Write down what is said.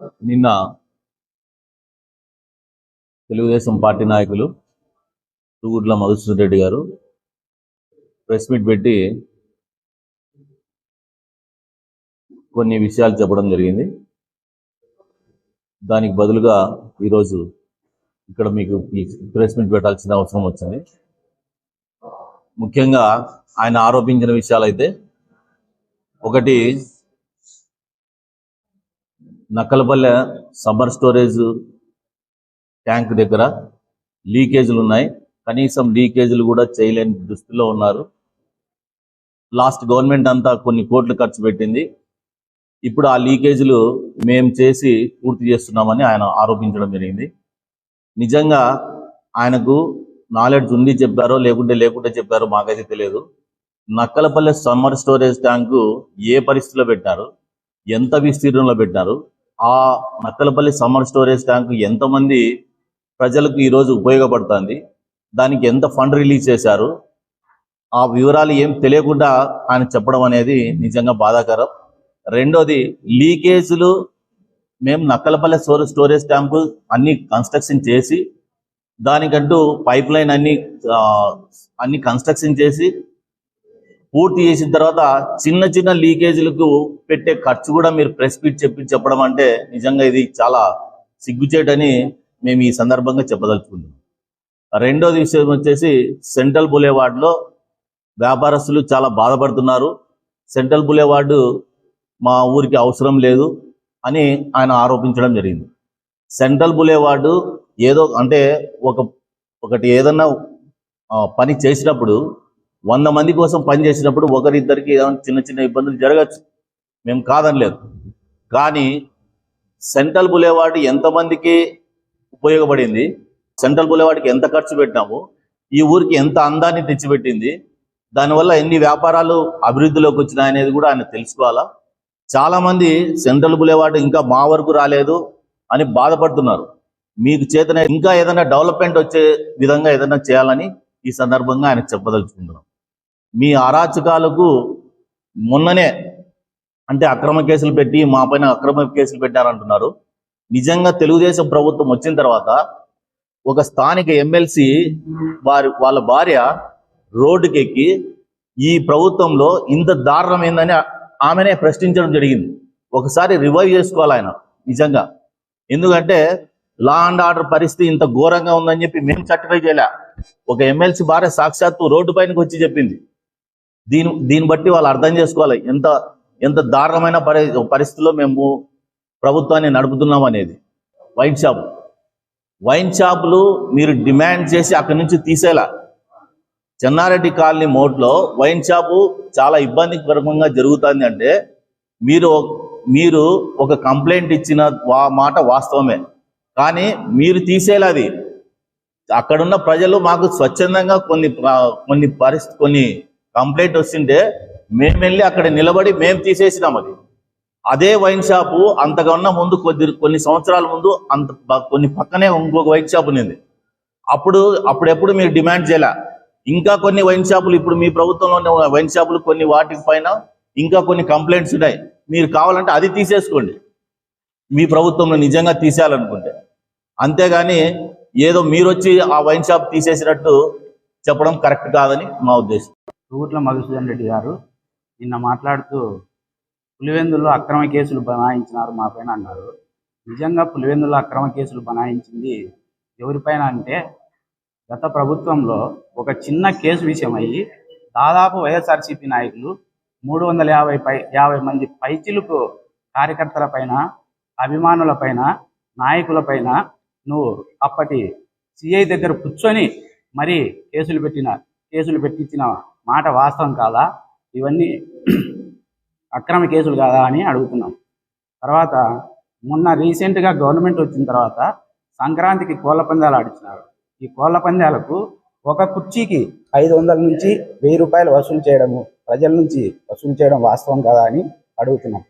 నిన్న తెలుగుదేశం పార్టీ నాయకులు తూగుడ్ల మధుసూదన్ రెడ్డి గారు ప్రెస్ మీట్ పెట్టి కొన్ని విషయాలు చెప్పడం జరిగింది. దానికి బదులుగా ఈరోజు ఇక్కడ మీకు ప్రెస్ మీట్ పెట్టాల్సిన అవసరం వచ్చింది. ముఖ్యంగా ఆయన ఆరోపించిన విషయాలైతే ఒకటి నక్కలపల్లె సమ్మర్ స్టోరేజ్ ట్యాంక్ దగ్గర లీకేజీలు ఉన్నాయి. కనీసం లీకేజీలు కూడా చేయలేని దుస్థితిలో ఉన్నారు. లాస్ట్ గవర్నమెంట్ అంతా కొన్ని కోట్లు ఖర్చు పెట్టింది. ఇప్పుడు ఆ లీకేజీలు మేము చేసి పూర్తి చేస్తున్నామని ఆయన ఆరోపించడం జరిగింది. నిజంగా ఆయనకు నాలెడ్జ్ ఉంది చెప్పారో లేకుంటే లేకుంటే చెప్పారో మాకైతే తెలియదు. నక్కలపల్లె సమ్మర్ స్టోరేజ్ ట్యాంకు ఏ పరిస్థితిలో పెట్టారు? ఎంత విస్తీర్ణంలో పెట్టారు? ఆ నక్కలపల్లి సమ్మర్ స్టోరేజ్ ట్యాంక్ ఎంతమంది ప్రజలకు ఈరోజు ఉపయోగపడుతుంది? దానికి ఎంత ఫండ్ రిలీజ్ చేశారు? ఆ వివరాలు ఏం తెలియకుండా ఆయన చెప్పడం అనేది నిజంగా బాధాకరం. రెండోది లీకేజీలు మేము నక్కలపల్లి సోర స్టోరేజ్ ట్యాంకు అన్ని కన్స్ట్రక్షన్ చేసి దానికంటూ పైప్ లైన్ అన్ని అన్ని కన్స్ట్రక్షన్ చేసి పూర్తి చేసిన తర్వాత చిన్న చిన్న లీకేజీలకు పెట్టే ఖర్చు కూడా మీరు ప్రెస్ మీట్ చెప్పి చెప్పడం అంటే నిజంగా ఇది చాలా సిగ్గుచేటని మేము ఈ సందర్భంగా చెప్పదలుచుకుంటున్నాం. రెండోది విషయం వచ్చేసి సెంట్రల్ బులేవార్డ్లో వ్యాపారస్తులు చాలా బాధపడుతున్నారు. సెంట్రల్ బులేవార్డు మా ఊరికి అవసరం లేదు అని ఆయన ఆరోపించడం జరిగింది. సెంట్రల్ బులేవార్డు ఏదో అంటే ఒక ఒకటి ఏదన్నా పని చేసినప్పుడు వంద మంది కోసం పని చేసినప్పుడు ఒకరిద్దరికి ఏదైనా చిన్న చిన్న ఇబ్బందులు జరగచ్చు. మేము కాదనలేదు. కానీ సెంట్రల్ బులేవాడు ఎంతమందికి ఉపయోగపడింది? సెంట్రల్ బులేవాడికి ఎంత ఖర్చు పెట్టినాము? ఈ ఊరికి ఎంత అందాన్ని తెచ్చిపెట్టింది? దానివల్ల ఎన్ని వ్యాపారాలు అభివృద్ధిలోకి వచ్చినాయనేది కూడా ఆయన తెలుసుకోవాలా? చాలా మంది సెంట్రల్ బులేవాడు ఇంకా మా వరకు రాలేదు అని బాధపడుతున్నారు. మీకు చేతనే ఇంకా ఏదైనా డెవలప్మెంట్ వచ్చే విధంగా ఏదైనా చేయాలని ఈ సందర్భంగా ఆయన చెప్పదలుచుకుంటున్నాం. మీ అరాచకాలకు మొన్ననే అంటే అక్రమ కేసులు పెట్టి మా పైన అక్రమ కేసులు పెట్టారంటున్నారు. నిజంగా తెలుగుదేశం ప్రభుత్వం వచ్చిన తర్వాత ఒక స్థానిక ఎమ్మెల్సీ వారి వాళ్ళ భార్య రోడ్డుకెక్కి ఈ ప్రభుత్వంలో ఇంత దారుణం ఏందని ఆమెనే ప్రశ్నించడం జరిగింది. ఒకసారి రివైవ్ చేసుకోవాలి ఆయన నిజంగా. ఎందుకంటే లా అండ్ ఆర్డర్ పరిస్థితి ఇంత ఘోరంగా ఉందని చెప్పి మేము సర్టిఫై చేయలే. ఒక ఎమ్మెల్సీ భార్య సాక్షాత్తు రోడ్డు పైనకి వచ్చి చెప్పింది. దీని దీన్ని బట్టి వాళ్ళు అర్థం చేసుకోవాలి ఎంత ఎంత దారుణమైన పరి పరిస్థితిలో మేము ప్రభుత్వాన్ని నడుపుతున్నాం అనేది. Wine shop. వైన్ షాపులు మీరు డిమాండ్ చేసి అక్కడి నుంచి తీసేలా. చెన్నారెడ్డి కాలనీ మోడ్లో వైన్ షాపు చాలా ఇబ్బందికరంగా జరుగుతుంది అంటే మీరు మీరు ఒక కంప్లైంట్ ఇచ్చిన వా- మాట వాస్తవమే. కానీ మీరు తీసేలా అది. అక్కడున్న ప్రజలు మాకు స్వచ్ఛందంగా కొన్ని కొన్ని పరిస్థితి కొన్ని కంప్లైంట్ వస్తుంటే మేము వెళ్ళి అక్కడ నిలబడి మేము తీసేసినాం అది. అదే వైన్ షాపు అంతకన్నా ముందు కొద్ది కొన్ని సంవత్సరాల ముందు అంత కొన్ని పక్కనే ఇంకొక వైన్ షాప్ ఉంది అప్పుడు అప్పుడెప్పుడు మీరు డిమాండ్ చేయలే? ఇంకా కొన్ని వైన్ షాపులు ఇప్పుడు మీ ప్రభుత్వంలో వైన్ షాపులు కొన్ని వాటి పైన ఇంకా కొన్ని కంప్లైంట్స్ ఉన్నాయి. మీరు కావాలంటే అది తీసేసుకోండి. మీ ప్రభుత్వంలో నిజంగా తీసేయాలనుకుంటే. అంతేగాని ఏదో మీరు వచ్చి ఆ వైన్ షాప్ తీసేసినట్టు చెప్పడం కరెక్ట్ కాదని మా ఉద్దేశం. తూగుట్ల మధుసూదన్ రెడ్డి గారు నిన్న మాట్లాడుతూ పులివెందుల్లో అక్రమ కేసులు బనాయించినారు మా పైన అన్నారు. నిజంగా పులివెందుల్లో అక్రమ కేసులు బనాయించింది ఎవరిపైన అంటే గత ప్రభుత్వంలో ఒక చిన్న కేసు విషయం అయ్యి దాదాపు వైఎస్ఆర్సీపీ నాయకులు మూడు వందల యాభై పై యాభై మంది పైచిలుకు కార్యకర్తల పైన అభిమానుల పైన నాయకుల పైన నువ్వు అప్పటి సిఐ దగ్గర కూర్చొని మరి కేసులు పెట్టిన కేసులు పెట్టించిన మాట వాస్తవం కాదా? ఇవన్నీ అక్రమ కేసులు కాదా అని అడుగుతున్నాం. తర్వాత మొన్న రీసెంట్గా గవర్నమెంట్ వచ్చిన తర్వాత సంక్రాంతికి కోళ్ళ పందాలు ఆడించినారు ఈ కోళ్ళ పందాలకు ఒక కుర్చీకి ఐదు వందల నుంచి వెయ్యి రూపాయలు వసూలు చేయడము ప్రజల నుంచి వసూలు చేయడం వాస్తవం కదా అని అడుగుతున్నాం.